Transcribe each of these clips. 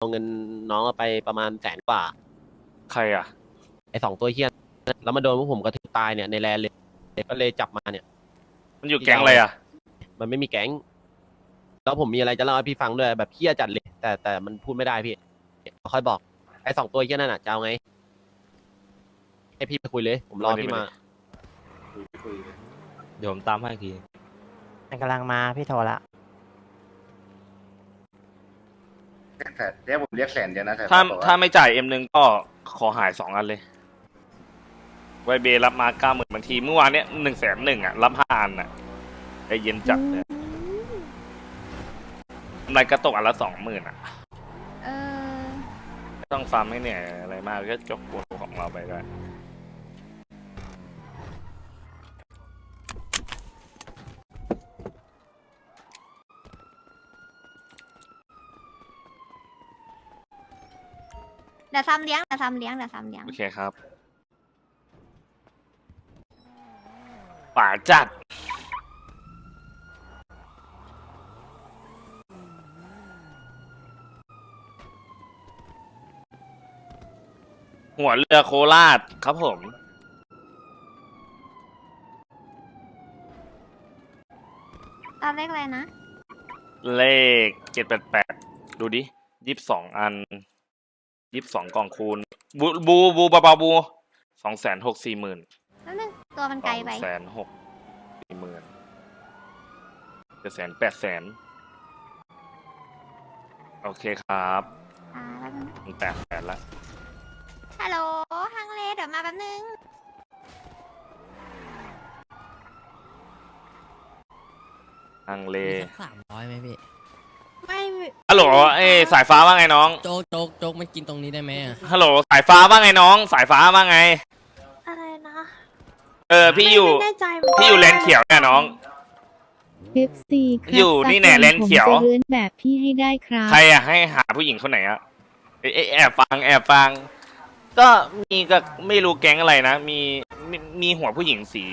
เอาเงินน้องไปประมาณแสนกว่า ใครอะ ไอ้สองตัวเฮี้ยนแล้วมาโดนพวกผมกระทืบตายเนี่ยในแลนเลยก็เลยจับมาเนี่ย มันอยู่แก๊งอะไรอะ มันไม่มีแก๊ง แล้วผมมีอะไรจะเล่าให้พี่ฟังด้วยแบบเฮี้ยจัดเลย แต่แต่มันพูดไม่ได้พี่ค่อยบอก ไอ้สองตัวเฮี้ยนั่นน่ะจะเอาไง ให้พี่ไปคุยเลย ผมรอมาดิพี่มามาดิเดี๋ยวผมตามให้อีกทีมันกำลังมาพี่โทรละ แต่เรียกผมเรียกแสนเดียวนะแต่ถ้าบอกว่ถ้าไม่จ่ายเอ็มหนึ่งก็ขอหายสองอันเลย ไวเบรับมาเก้าหมื่นบางทีเมื่อวานเนี้ยหนึ่งแสนหนึ่งอะ รับห้าอันอะไอเย็นจัดเลยกำไรกระตกอันละสองหมื่นอะเออ ไม่ต้องฟาร์มให้เหนื่อยอะไรมากก็จบโปรของเราไปได้ เดี๋ยวซ้ำเลี้ยงเดี๋ยวซ้ำเลี้ยงเดี๋ยวซ้ำเลี้ยง โอเคครับ ป่าจัด หัวเรือโคราชครับผม ตามเลขอะไรนะ เลขเจ็ดแปดแปดดูดิยี่สิบสองอัน ยี่สิบสองกล่องคูณบูบูบูบาบาบูสองแสนหกสี่หมื่นแล้วนึงตัวมันไกลไปแสนหกสี่หมื่นเจ็ดแสนแปดแสนโอเคครับอ่าแป๊บนึงมันแปดแสนละฮัลโหลฮังเลเดี๋ยวมาแป๊บนึงอังเลสามร้อยไหมพี่ ไม่ฮัลโหลเอ้ยสายฟ้าว่าไงน้อง โจ๊กโจ๊กโจ๊กมันกินตรงนี้ได้ไหมอะฮัลโหลสายฟ้าว่าไงน้อง สายฟ้าว่าไง อะไรนะเออพี่อยู่ ไม่แน่ใจเหมือนกันพี่อยู่เลนเขียวเนี่ยน้อง FC ครับอยู่นี่แน่สักเลนเขียว ผมจะเลื้อนแบบพี่ให้ได้ครับ ใครอะให้หาผู้หญิงคนไหนอะเอยเอยแอบฟังแอบฟัง ก็มีก็ไม่รู้แก๊งอะไรนะ มีมีมีหัวผู้หญิงสี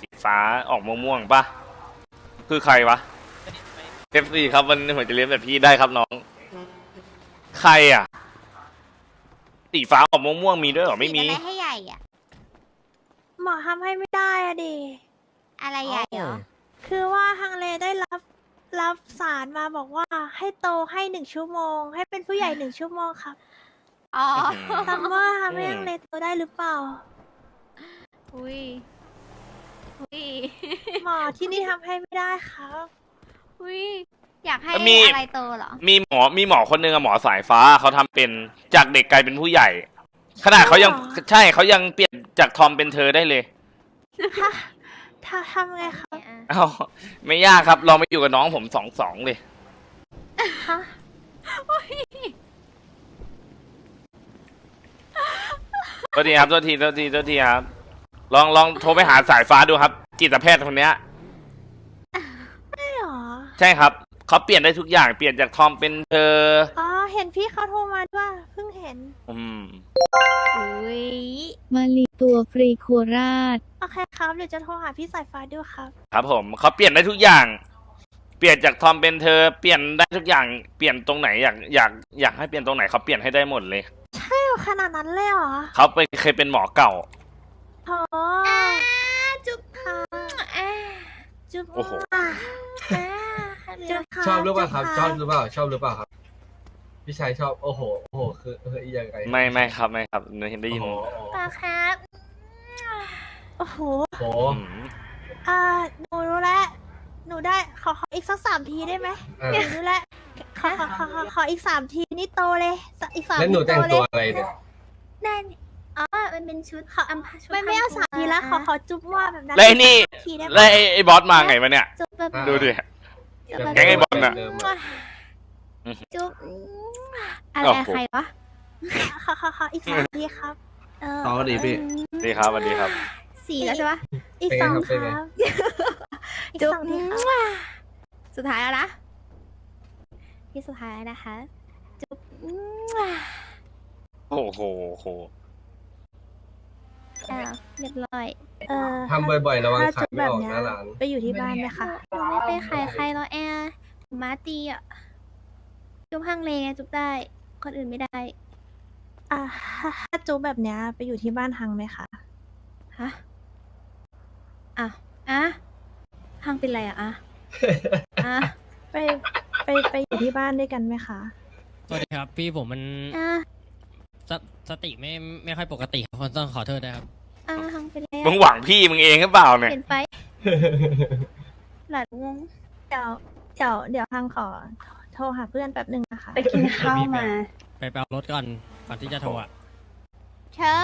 สีฟ้าออกม่วงๆปะคือใครวะ เอฟซีครับวันนี้ผมจะเลี้ยงแบบพี่ได้ครับน้อง ใครอะสีฟ้าออกม่วงๆมีด้วยเหรอไม่มีฉีดอะไรให้ใหญ่อะหมอทำให้ไม่ได้อะดิ อะไรใหญ่เหรอคือว่าฮังเลได้รับรับสารมาบอกว่าให้โตให้หนึ่งชั่วโมง ให้เป็นผู้ใหญ่หนึ่งชั่วโมงครับอ๋อซัมว่าทำให้อืมฮังเลโตได้หรือเปล่า อุ้ยอุ้ยหมอที่นี่ทำให้ไม่ได้ครับ อุ้ยอยากให้มี อะไรโตเหรอ มีหมอมีหมอคนหนึงอะหมอสายฟ้าเขาทำเป็นจากเด็กกลายเป็นผู้ใหญ่ ขนาดเขายังอ๋อ ใช่เขายังเปลี่ยนจากทอมเป็นเธอได้เลย ถ้าถ้าทำไงครับเอ้าไม่ยากครับลองไปอยู่กับน้องผมสองสองเลย ฮะโทษทีครับโทษทีโทษทีโทษทีครับ ลองลองโทรไปหาสายฟ้าดูครับ จิตแพทย์คนเนี้ยไม่หรอ ใช่ครับเขาเปลี่ยนได้ทุกอย่างเปลี่ยนจากทอมเป็นเธออ๋อ เห็นพี่เขาโทรมาด้วยเพิ่งเห็น อืมอุ้ยมาลีตัวฟรีโคราช โอเคครับ เดี๋ยวจะโทรหาพี่สายฟ้าดูครับ ครับผมเขาเปลี่ยนได้ทุกอย่าง เปลี่ยนจากทอมเป็นเธอ เปลี่ยนได้ทุกอย่างเปลี่ยนตรงไหนอยากอยากอยากให้เปลี่ยนตรงไหนเขาเปลี่ยนให้ได้หมดเลยไม่หรอขนาดนั้นเลยเหรอเขาไปเคยเป็นหมอเก่า โอ้จุ๊บค่ะอ่าจุ๊บโอ้โห อะจุ๊บค่ะ ชอบหรือเปล่าครับจุ๊ชอบหรือเปล่า ชอบหรือเปล่าครับ พี่ชายชอบ โอ้โห โอ้โห คือคืออียังไงไม่ไม่ครับไม่ครับหนูเห็นได้ยินโอ้โหค่ะครับโอ้โหโอ้โหอืมอ่าหนูรู้แล้วหนูได้ขอขออีกสักสามทีได้ไหมอะหนูรู้แล้วขอขอขอขอขออีกสามทีนี่โตเลยสอีกสามแล้วหนูทีแต่งโตเลตัวยอะไรเนี่ย นั่นอ๋อ มันเป็นชุดขออัมพาชุดไม่ไม่เอาสามทีแล้วขอขอจุ๊บว่าแบบนั้นแล้วไอ้นี่ ทีได้ไหมแล้วไอ้ไอ้บอสมาไงวะเนี่ย จุ๊บแบบ อะดูดิจุ๊บ แบบแก๊งไอ้บอลน่ะเดิมจุ๊บอะไรโอ้โหใครวะขอขอขออีกสามทีครับเออต่อดีพี่สวัสดีครับสวัสดีครับ สี่แล้วใช่ปะอีกเป็นสไงองครับเป็นไงครับ อีกจุ๊บสองทีครับสุดท้ายแล้วนะที่สุดท้ายนะคะ จุ๊บ โอ้โหโห อ้าวเรียบร้อย เออทำบ่อยๆระวังถ้าขายจุ๊บไม่แบบออกเนี้หยน้าร้าน ไปอยู่ที่บ้านไหมคะหนูไม่ไปขายใครแล้วแอร์หนูมาตีอะ จุ๊บฮังเลไงจุ๊บได้ คนอื่นไม่ได้ อ่าถ้าถ้าจูแบบเนี้ยไปอยู่ที่บ้านฮังไหมคะฮะอะอะห้างเป็นไรอะอะอะไปไปไปอยู่ที่บ้านด้วยกันไหมคะ สวัสดีครับ พี่ผมมันอะ สสติไม่ไม่ค่อยปกติครับคนต้องขอโทษด้วยครับ อะห้างเป็นไรมึงอะหวังพี่มึงเองหรือเปล่าเนี่ยเปลี่ยนไปหลานงงเดี๋ยวเดี๋ยวเดี๋ยวฮังขอโทรหาเพื่อนแป๊บหนึ่งนะคะไปกินข้าวมา ไปไปเอารถก่อนก่อนที่จะโทรอะเชอ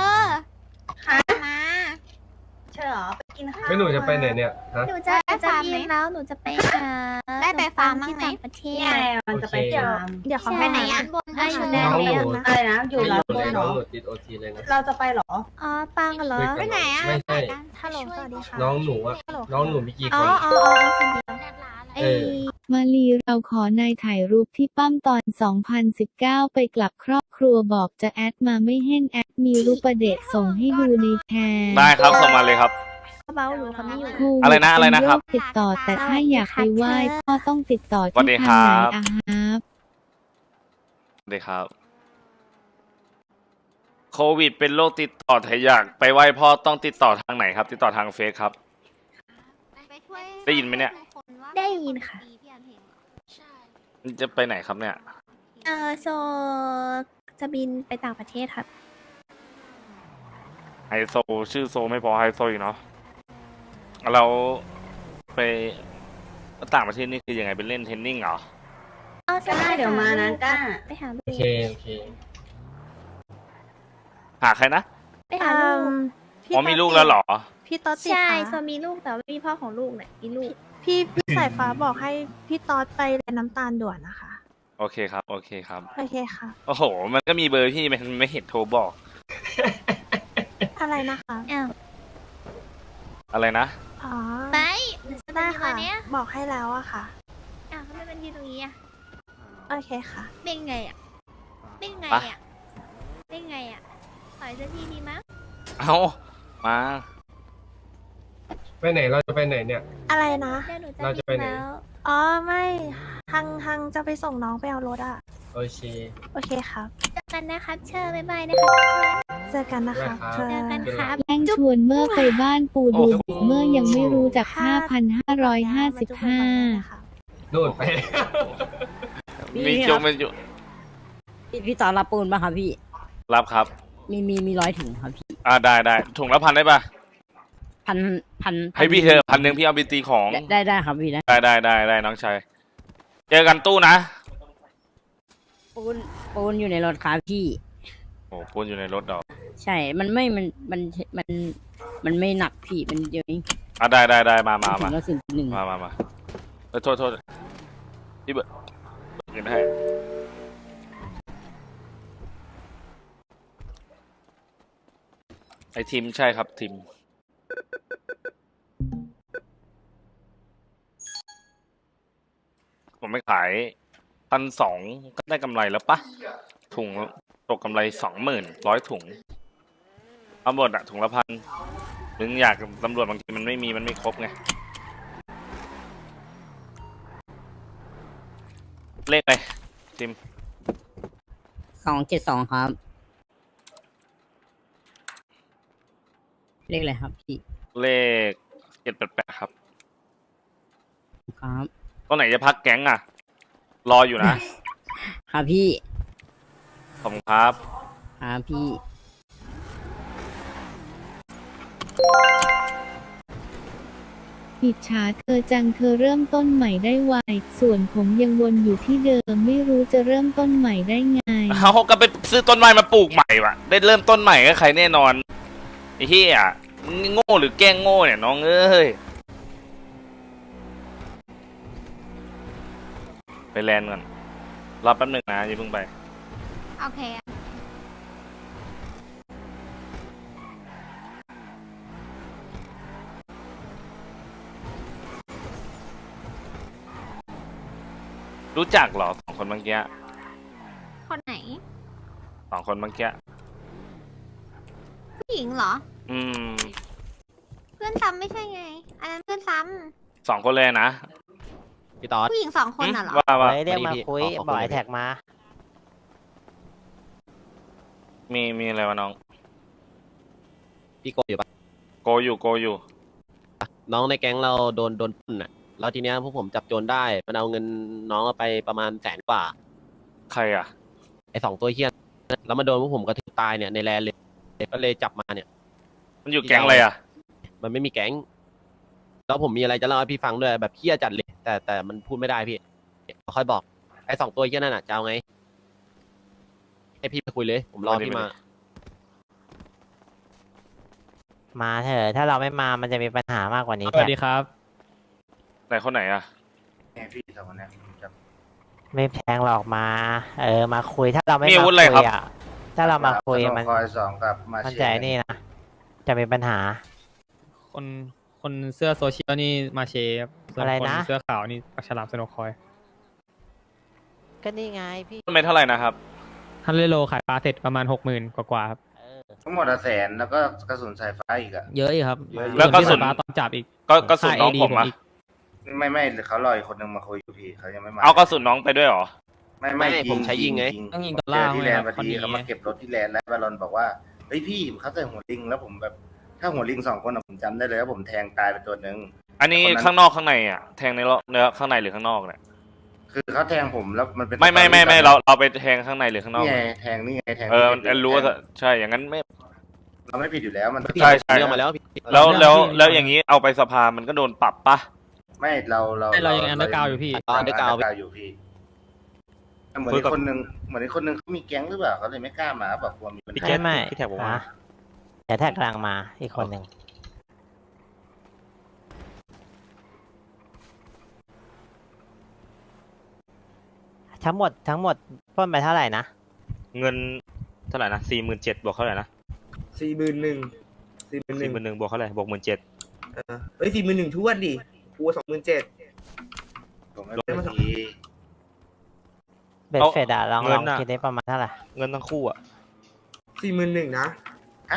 ค่ะ มาไม่หนูจะไปไหนเนี่ยฮะ หนูจะหนูจะบินแล้วหนูจะไปหาได้ไปฟาร์มบ้างที่ไหมต่างประเทศมันจะไปเดี๋ยวเดี๋ยวเขาไปไหนอะบน ได้อยู่แดแล้นวน้องหนูนะอะไรนะอยู่ร้านเลยน้องหนูติดโอทีเลยนะ เราจะไปหรอ อ๋อปังเหรอคุยกันหน่อยไม่ใช่ ฮัลโหลสวัสดีค่ะน้องหนูอะฮัลโหลน้องหนูมีกี่อ๋คอน อ๋ออ๋อคนเดียวไอเออ มาลีเราขอนายถ่ายรูปที่ปั้มตอน 2019 ไปกลับครอบครัวบอกจะแอดมาไม่เห็นแอดมีรูปประเดตส่งให้ดูในแคร์ได้ครับส่งมาเลยครับเบาๆอยู่เขาไม่อยู่ โควิดอะไรนะอะไรนะครับ เป็โติดต่อแต่ถ้าอยากไปไหว้พ่อต้องติดต่อสวัสดีที่ครัทางไหนบอะครั บสวัสดีครับ โควิด เป็นโรคติดต่อถ้าอยากไปไหว้พ่อต้องติดต่อทางไหนครับ ติดต่อทางเฟซครับ ได้ยินไหมเนี่ย ได้ยินค่ะ จะไปไหนครับเนี่ย เออโซจะบินไปต่างประเทศครับ ไฮโซชื่อโซไม่พอไฮโซอีกเนาะเราไปต่างประเทศนี่คือยังไงเป็นเล่นเทนนิ่งเหรออ๋อ จะได้เดี๋ยวมานะก้า ไปหาลูโอกเค โอเค หาใครนะไปหาลูกพี่อ๋อมีลูกแล้วเหรอ พี่ต๊อดติดใช่ค่ะโซมีลูกแต่ว่าไม่มีพ่อของลูกเนี่ยมีลูก พี่พี่สายฟ้าบอกให้พี่ต๊อดไปเรียนน้ำตาลด่วนนะคะ โอเคครับ โอเคครับ โอเคค่ะ โอ้โห มันก็มีเบอร์พี่มันไม่เห็นโทรบอก อะไรนะคะอ้าวอะไรนะ อ๋อไปได้ค่ะเนี้ยบอกให้แล้วอะค่ะ อ้าวทำไมมันยืนตรงนี้อะ โอเคค่ะ เป็นไงอะ เป็นไงอะ เป็นไงอะต่อยสักทีดีมั้งเอามา ไปไหนเราจะไปไหนเนี่ย อะไรนะ เดี๋ยวหนูจะเราจะไปบินไหน แล้วอ๋อไม่ฮังฮังจะไปส่งน้องไปเอารถอะโอเค โอเคครับ เจอกันนะครับ เชอร์บ๊ายบายนะครับเจอกันนะคะได้ครับเชิญเจอกันครับแย่งชวนเมื่อไปบ้านปูดูโอ้โห เมื่อยังไม่รู้จักมาจุ๊บบ่อยๆ5,555นะคะนู่นไป มีจงเป็นจุพี่พี่ตอนรับปูนป่ะครับพี่ รับครับ มีมีมีร้อยถุงครับพี่อ่าได้ได้ถุงละพันได้ปะพันพันให้พี่เธอะพันหนึ่งพี่เอาไปตีของ ได้ได้ได้ครับพี่นะได้ได้ได้ได้น้องชายเจอกันตู้นะปูนปูนอยู่ในรถครับพี่ โอ้ปูนอยู่ในรถดอกใช่ มันไม่ มัน มัน มัน มันไม่หนักพี่ มันเยอะเองอะได้ได้ได้มามาถุมางละสิบหนึ่งมามามาเออโทษโทษพี่เบิร์ด เบิกเงินให้ไอทีมใช่ครับทีมผมไม่ขายพันสองก็ได้กำไรแล้วปะถุงตกกำไรสองหมื่นร้อยถุงเอาหมดอะถุงละพันถึงอยากตำรวจบางทีมันไม่มีมันไม่ครบไง เลขอะไรทีมสองเจ็ดสองครับ เลขอะไรครับพี่เลขเจ็ดแปดแปดครับครับ ตอนไหนจะพักแก๊งอะ รออยู่นะ ครับพี่ ขอบคุณครับ ครับพี่ อิจฉาเธอจังเธอเริ่มต้นใหม่ได้ไว ส่วนผมยังวนอยู่ที่เดิมไม่รู้จะเริ่มต้นใหม่ได้ไง เขาก็ไปซื้อต้นไม้มาปลูกใหม่ว่ะ ได้เริ่มต้นใหม่ก็ใครแน่นอนไอ้เหี้ยนี่โง่หรือแกล้งโง่เนี่ยน้องเอ้ย ไปแลนด์ก่อนรอแป๊บหนึ่งนะอย่าเพิ่งไป โอเค รู้จักเหรอสองคนเมื่อกี้คนไหน สองคนเมื่อกี้ผู้หญิงเหรอ อืมเพื่อนซ้ำไม่ใช่ไง อันนั้นเพื่อนซ้สองคนเลยนะพี่ตอดำผู้หญิงสองคนน่ะเหรอ ว่าว่าเรียกมาคุยขอขอบคุณบอกไอเลยแท็กมา มีมีอะไรวะน้อง พี่โกอยู่ปะโกอยู่โกอยู่ น้องในแก๊งเราโดนโดนปล้นอะ แล้วทีเนี้ยพวกผมจับโจรได้มันเอาเงินน้องเอาไปประมาณแสนกว่า ใครอะ ไอ้สองตัวเฮี้ยนแล้วมาโดนพวกผมกระทืบตายเนี่ยในแลนเลยก็เลยจับมาเนี่ย มันอยู่แก๊งอะไรอะ มันไม่มีแก๊งแล้วผมมีอะไรจะเล่าให้พี่ฟังด้วยแบบเฮี้ยจัดเลย แต่แต่มันพูดไม่ได้พี่ค่อยบอกไอ้สองตัวเฮี้ยนั่นน่ะจะเอาไงให้พี่ไปคุยเลย ผมรอมาดิพี่มามาดิมาเถอะถ้าเราไม่มามันจะมีปัญหามากกว่านี้สวัสดีครับ ไหนคนไหนอะไงพี่สองคนเนี้ยผมจะไม่แพงหรอกมา เออ มาคุยถ้าเราไม่มีมาอาวุคุธอะไรครับ ยอะถ้าเรามาคุยสโนมันคอยสองกับมามันเชจะไอ้นี่นะ จะมีปัญหา คนคนเสื้อโซเชียลนี่มาเชฟส่วนอะไรคนนะเสื้อขาวนี่ปากฉลามสโนคอยก็นี่ไงพี่ ต้นไม้เท่าไหร่นะครับฮันเลโลขายปลาเสร็จประมาณหกหมื่นกว่าๆครับเออ ทั้งหมดอะแสนแล้วก็กระสุนสายฟ้าอีกอะ เยอะอีกครับเยอะอยู่แล้วก็สุดส่นที่สายฟ้าตอนจับอีกก็ก็สุดค่าน้อง AD ผมอะอีก ไม่ไม่เขารออีกคนนึงมาคุยอยู่พี่เขายังไม่มาเอาก็สุดน้องไปด้วยเหรอ ไม่ไม่ไม่ผมใช้ยิงไง ต้องยิงผดอมลเจลาอร์ที่แลนด์พอดีไว้ครับคนนี้เขามาเก็บรถที่แลนด์แล้วบารอนบอกว่าเฮ้ยพี่เขาใส่หัวลิงแล้วผมแบบถ้าหัวลิงสองคนอะผมจำได้เลยว่าผมแทงตายไปตัวหนึ่ง อันนี้คนนั้น ข้างนอกข้างในอะแทงในเนื้อข้างในหรือข้างนอกเนี่ยคือเขาแทงผมแล้วมันเป็นไม่ไม่ไม่ไม่ตอนนี้เราเราไปแทงข้างในหรือข้างนอก นี่ไงแทงนี่ไงแทงเออมันที่รู้ว่าแทงใช่อย่างนั้นไม่ เราไม่ผิดอยู่แล้วมันพี่ใช่ใช่ เรื่องมาแล้วพี่ แล้วแล้วเรื่องที่แล้วอย่างนี้เอาไปสภามันก็โดนปรับปะ ไม่เราเราไม่เรายัง underground อยู่พี่ตอนเดกาว underground อยู่พี่เหมือนอีกคนนึงเหมือนอีกคนนึงเขามีแก๊งหรือเปล่าเขาเลยไม่กล้ามาบอกกลัวมีปัญพี่หาแจ๊ไม่คไม่พี่แท็กบอกว่านะแต่แท็กกำลังมาอีกคนหนึ่งทั้งหมดทั้งหมดปล้นไปเท่าไหร่นะ เงินเท่าไหร่นะสี่หมื่นเจ็ดบวกเท่าไหร่นะสี่หมื่นหนึ่งสี่หมื่นหสี่นึ่งหมื่นหนึ่งบวกเท่าไหร่บวกหมื่นเจ็ดเอ้ยสี่หมื่นหนึ่งทวนดิ กูสองหมื่นเจ็ดผมไม่เป็นทีเบ็ดเฟดอะลองลองคิดได้ประมาณเท่าไหร่เงินทั้งคู่อะ สี่หมื่นหนึ่งนะ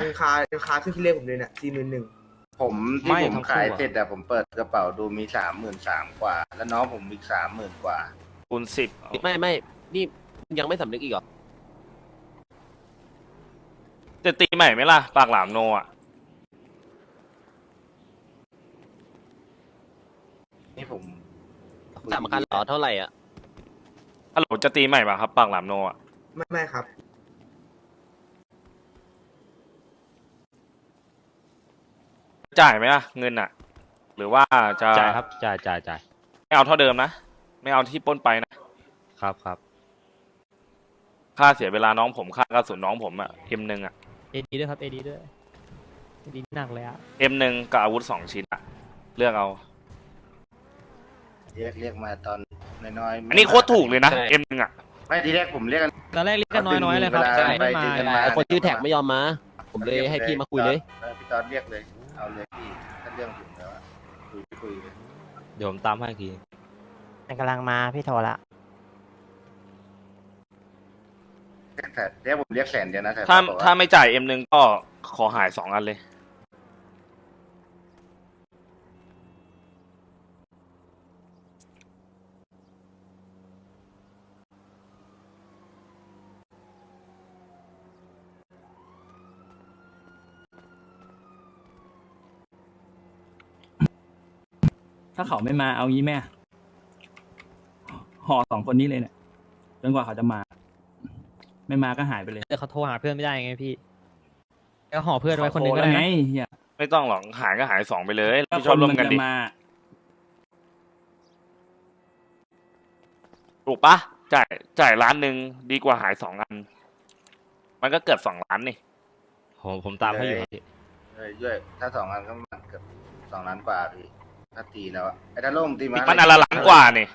ยังคายังคาขึ้นที่เลขผมเลยเนี่ยสี่หมื่นหนึ่งผมที่ผมขายเสร็จอะผมเปิดกระเป๋าดูมีสามหมื่นสามกว่า แล้วน้องผมอีกสามหมื่นกว่า คูณสิบไม่ไม่นี่ยังไม่สำนึกอีกเหรอ จะตีใหม่ไหมล่ะ ปากหลามโนอะ ผมสามคันเหรอเท่าไหร่อะฮัลโหลจะตีใหม่ป่ะครับปากหลามโนอะไม่ไม่ครับ จ่ายไหมล่ะเงินอะ หรือว่าจะจ่ายครับจ่ายจ่ายจ่ายไม่เอาเท่าเดิมนะ ไม่เอาที่ปล้นไปนะครับครับค่าเสียเวลาน้องผมค่ากระสุนน้องผมอะเอ็มหนึ่งอะเอดีด้วยครับเอดีด้วยเอดีหนักเลยอะเอ็มหนึ่งกับอาวุธสองชิ้นอะเลือกเอา เรียกเรียกมาตอนน้อยๆอันนี้โคตรถูกเลยนะใช่ เอ็มหนึ่งอะไม่ทีแรกผมเรียกกัน ตอนแรกเรียกกันน้อยๆเลยครับเวลาแต่ไม่ไปมาดึงกันมาไอคนชื่อแท็กไม่ยอมมา ผมเลยให้พี่มาคุยเลย ออพี่ตอนเรียกเลย เอาเลยพี่ถ้าเรื่องถึงแล้วอะคุยคุยเลยเดี๋ยวผมตามให้อีกที มันกำลังมาพี่โทรละแต่เรียกผมเรียกแสนเดียวนะแต่ถ้าบอกว่ถ้าไม่จ่ายเอ็มหนึ่งก็ขอหายสองอันเลย ถ้าเขาไม่มาเอางี้แม่ห่อสองคนนี้เลยเนี่ยจนกว่าเขาจะมา ไม่มาก็หายไปเลยแต่เขาโทรหาเพื่อนไม่ได้ไงพี่ก็ห่อเพื่อนไว้คนหนึงเขาก็โทรได้แล้วไงนะเฮียไม่ต้องหรอกหายก็หายสองไปเลยถ้าพี่คชอบนร่วมัมนกันจะดิมาถูกปะจ่ายจ่ายล้านหนึ่งดีกว่าหายสองอัน มันก็เกือบสองล้านนี่ผมผมตามให้อยู่ครับพี่ เลยด้วยถ้าสองอันก็มันเกือบสองล้านกว่าพี่ ถ้าตีแล้วอะไอ้ถ้าล่มตีมามันอันละล้านกว่านี่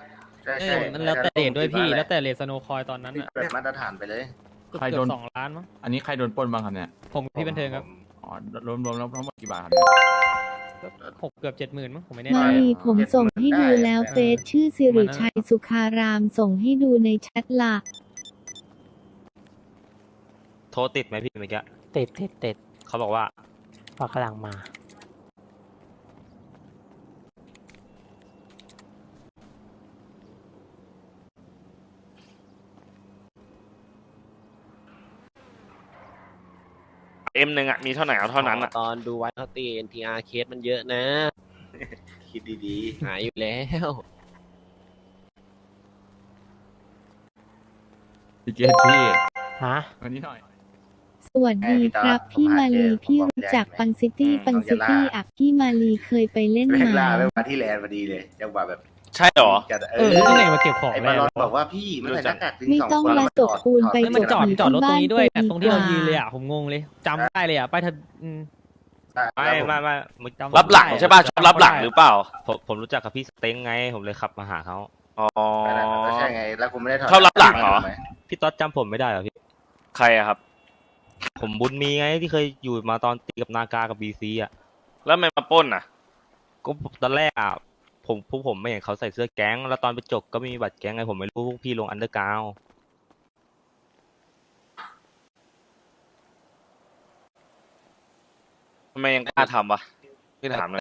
ใช่เอใช่อมันแล้วแต่เรทด้วยพี่ไอ้แล้วถ้าแต่เรทสโนคอยตอนนั้นตีอะแบบมาตรฐานไปเลยเกือบใครเกืโดอบนสองล้านมั้ง อันนี้ใครโดนปล้นบ้างครับเนี่ย ผมกับพี่บันเทิงครับผม อ๋อ รวมรวมแล้วทั้งหมดกี่บาทครับหกเกือบเจ็ดหมื่นมั้งผมไม่แน่ไม่ใจผมส่งให้ดูแล้วเฟซชื่อสิริชัยสุขารามส่งให้ดูในแชทละโทรติดไหมพี่เมื่อกี้ติดติดติดเขาบอกว่า พอกำลังมา เอ็มหนึ่งอะมีเท่าไหร่เอาเท่านั้นอะตอนดูไว้เขาตี NTR เคสมันเยอะนะ คิดดีหายอยู่แล้ว พี่เกตพี่ฮะ วันนี้หน่อย สวัสดีครับพี่มาลีพี่รู้จักปังซิตี้ปังซิตี้อะพี่มาลีเคยไปเล่นๆแม่งมา ล่าไปมาที่แลนด์พอดีเลยจังหวะแบบ ใช่เหรอจัดเออที่ไหนมาเก็บของไอ้เลบายลอนบอกว่าพี่มันใส่หน้ากากถึงไม่สองต้องคนมาแล้วตกปูนไป แล้วมันจอดผีจอดรถตรงนี้ด้วยบ้านตรงที่เรากูดีกว่ายืนเลยอะผมงงเลยจำได้เลยอะป้ายทะอืม ไม่ไม่ไม่มึงจำรับหลังใช่ป่ะชอบรับหลังหรือเปล่า ผมผมรู้จักกับพี่สเต็งไง ผมเลยขับมาหาเขาอ๋อ ก็ใช่ไงแล้วคุณไม่ได้ถอดชอบรับหลังเหรอถูกไมพี่ต๊อดจำผมไม่ได้เหรอพี่ ใครอะครับ ผมบุญมีไงที่เคยอยู่มาตอนตีกับนากากับบีซีอะ แล้วทำไม่มาปล้นอะก็ตอนแรกอะ ผมพวกผมไม่เห็นเขาใส่เสื้อแก๊ง แล้วตอนไปจบก็ไม่มีบัตรแก๊งไงผมไม่รู้พวกพี่ลงอันเดอร์กราวทำไมยังกล้าทำวะพี่ถามเลย